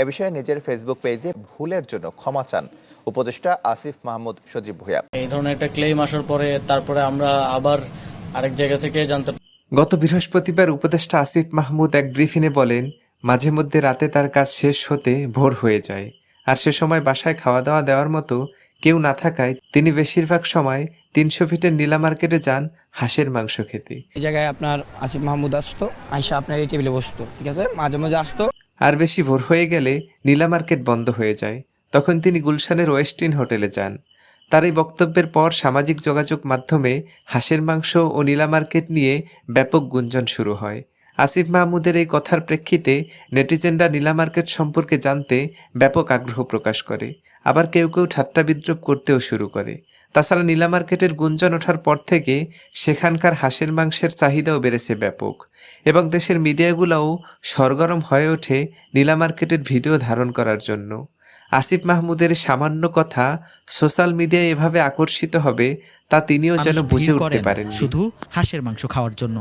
এ বিষয়ে নিজের ফেসবুক পেজে ভুলের জন্য ক্ষমা চান উপদেষ্টা আসিফ মাহমুদ সজীব ভুঁইয়া। এই ধরনের একটা ক্লেম আসার পরে তারপরে আমরা আবার আরেক জায়গা থেকে জানতে গত বৃহস্পতিবার উপদেষ্টা আসিফ মাহমুদ এক ব্রিফিনে বলেন মাঝে মধ্যে রাতে তার কাজ শেষ হতে ভোর হয়ে যায়। আর সে সময় বাসায় খাওয়া দাওয়া দেওয়ার মতো কেউ না থাকায় তিনি বেশিরভাগ সময় তিনশো ফিটের নীলা মার্কেটে যান হাঁসের মাংস খেতে। এই জায়গায় আপনার আসিফ মাহমুদ আসতো আইসা আপনার এই টেবিলে বসতো ঠিক আছে? মাঝে মাঝে আসতো। আর বেশি ভোর হয়ে গেলে নীলা মার্কেট বন্ধ হয়ে যায়। তখন তিনি গুলশানের ওয়েস্টিন হোটেলে যান। তার এই বক্তব্যের পর সামাজিক যোগাযোগ মাধ্যমে হাঁসের মাংস ও নীলা মার্কেট নিয়ে ব্যাপক গুঞ্জন শুরু হয়। আসিফ মাহমুদের এই কথার প্রেক্ষিতে নেটিজেনরা নীলা মার্কেট সম্পর্কে জানতে ব্যাপক আগ্রহ প্রকাশ করে। আবার কেউ কেউ ঠাট্টা বিদ্রোপ করতেও শুরু করে। তাছাড়া নীলা মার্কেটের গুঞ্জন ওঠার পর থেকে সেখানকার হাঁসের মাংসের চাহিদাও বেড়েছে ব্যাপক এবং দেশের মিডিয়াগুলোও সরগরম হয়ে ওঠে নীলা মার্কেটের ভিডিও ধারণ করার জন্য। আসিফ মাহমুদের সামান্য কথা সোশ্যাল মিডিয়ায় এভাবে আকর্ষিত হবে তা তিনিও যেন বুঝে উঠতে পারেন শুধু হাঁসের মাংস খাওয়ার জন্য।